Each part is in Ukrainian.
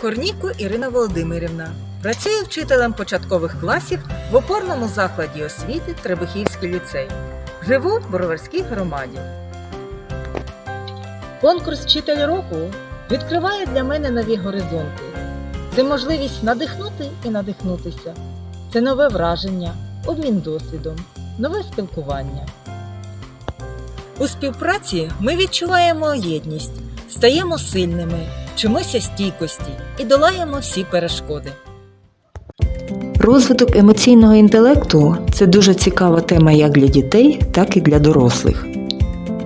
Корніко Ірина Володимирівна. Працює вчителем початкових класів в опорному закладі освіти Требухівський ліцей. Живу в Броварській громаді. Конкурс Вчитель року відкриває для мене нові горизонти. Це можливість надихнути і надихнутися. Це нове враження, обмін досвідом, нове спілкування. У співпраці ми відчуваємо єдність, стаємо сильними, вчимося стійкості і долаємо всі перешкоди. Розвиток емоційного інтелекту це дуже цікава тема як для дітей, так і для дорослих.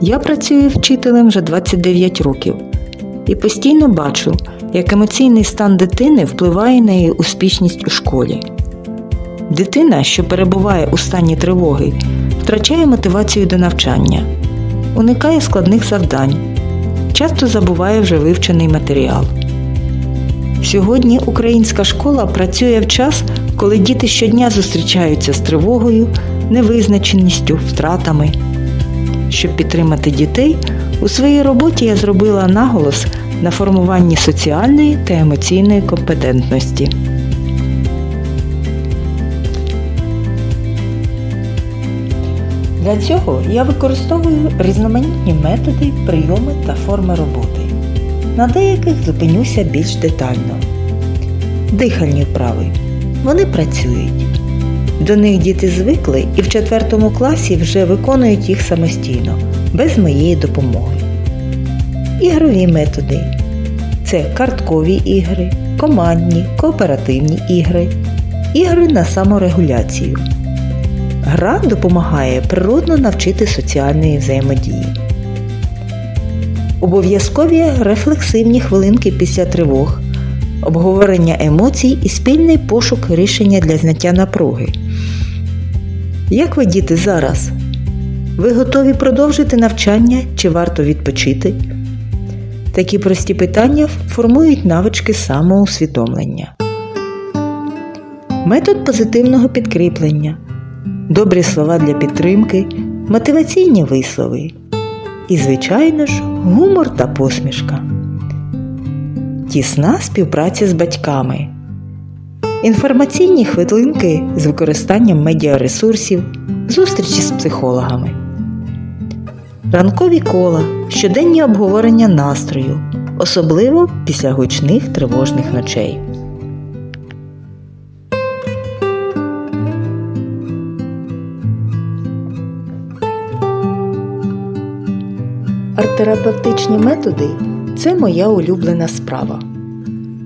Я працюю вчителем вже 29 років і постійно бачу, як емоційний стан дитини впливає на її успішність у школі. Дитина, що перебуває у стані тривоги, втрачає мотивацію до навчання, уникає складних завдань, часто забуває вже вивчений матеріал. Сьогодні українська школа працює в час, коли діти щодня зустрічаються з тривогою, невизначеністю, втратами. Щоб підтримати дітей, у своїй роботі я зробила наголос на формуванні соціальної та емоційної компетентності. Для цього я використовую різноманітні методи, прийоми та форми роботи. На деяких зупинюся більш детально. Дихальні вправи. Вони працюють. До них діти звикли і в четвертому класі вже виконують їх самостійно, без моєї допомоги. Ігрові методи це карткові ігри, командні, кооперативні ігри, ігри на саморегуляцію. Гра допомагає природно навчити соціальної взаємодії. Обов'язкові рефлексивні хвилинки після тривог, обговорення емоцій і спільний пошук рішення для зняття напруги. Як ви діти зараз? Ви готові продовжити навчання чи варто відпочити? Такі прості питання формують навички самоусвідомлення. Метод позитивного підкріплення. Добрі слова для підтримки, мотиваційні вислови. І, звичайно ж, гумор та посмішка. Тісна співпраця з батьками. Інформаційні хвилинки з використанням медіаресурсів, зустрічі з психологами. Ранкові кола, щоденні обговорення настрою, особливо після гучних тривожних ночей. Арт-терапевтичні методи це моя улюблена справа.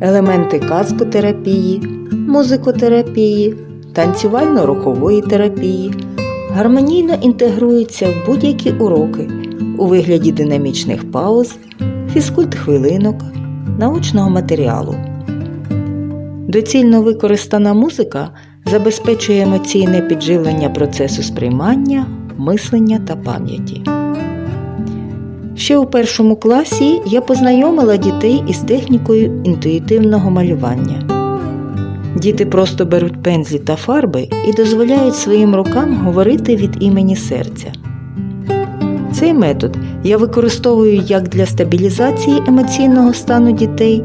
Елементи казкотерапії, музикотерапії, танцювально-рухової терапії гармонійно інтегруються в будь-які уроки у вигляді динамічних пауз, фізкульт-хвилинок, научного матеріалу. Доцільно використана музика забезпечує емоційне підживлення процесу сприймання, мислення та пам'яті. Ще у першому класі я познайомила дітей із технікою інтуїтивного малювання. Діти просто беруть пензлі та фарби і дозволяють своїм рукам говорити від імені серця. Цей метод я використовую як для стабілізації емоційного стану дітей,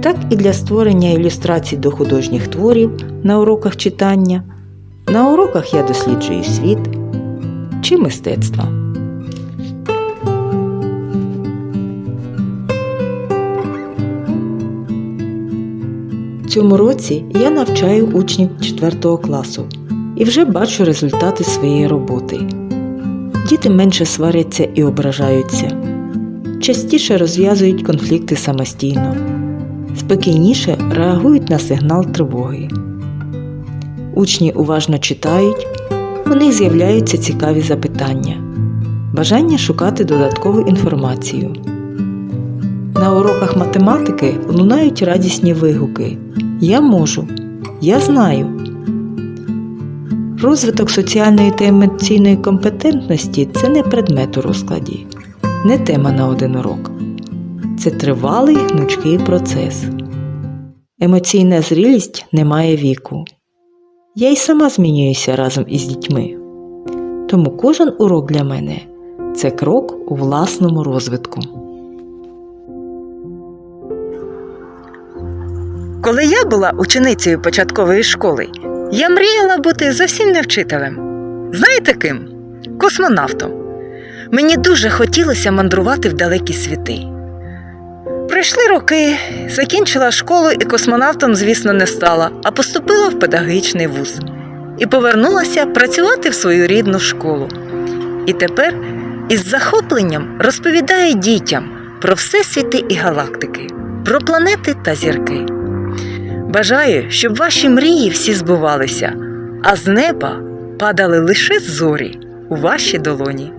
так і для створення ілюстрацій до художніх творів на уроках читання. На уроках я досліджую світ чи мистецтва. Цьому році я навчаю учнів 4 класу і вже бачу результати своєї роботи. Діти менше сваряться і ображаються, частіше розв'язують конфлікти самостійно, спокійніше реагують на сигнал тривоги. Учні уважно читають, у них з'являються цікаві запитання, бажання шукати додаткову інформацію. На уроках математики лунають радісні вигуки. Я можу, я знаю. Розвиток соціальної та емоційної компетентності це не предмет у розкладі, не тема на один урок. Це тривалий гнучкий процес. Емоційна зрілість не має віку. Я й сама змінююся разом із дітьми. Тому кожен урок для мене це крок у власному розвитку. Коли я була ученицею початкової школи, я мріяла бути зовсім не вчителем. Знаєте ким? Космонавтом. Мені дуже хотілося мандрувати в далекі світи. Пройшли роки, закінчила школу і космонавтом, звісно, не стала, а поступила в педагогічний вуз і повернулася працювати в свою рідну школу. І тепер із захопленням розповідає дітям про всесвіти і галактики, про планети та зірки. Бажаю, щоб ваші мрії всі збувалися, а з неба падали лише зорі у ваші долоні.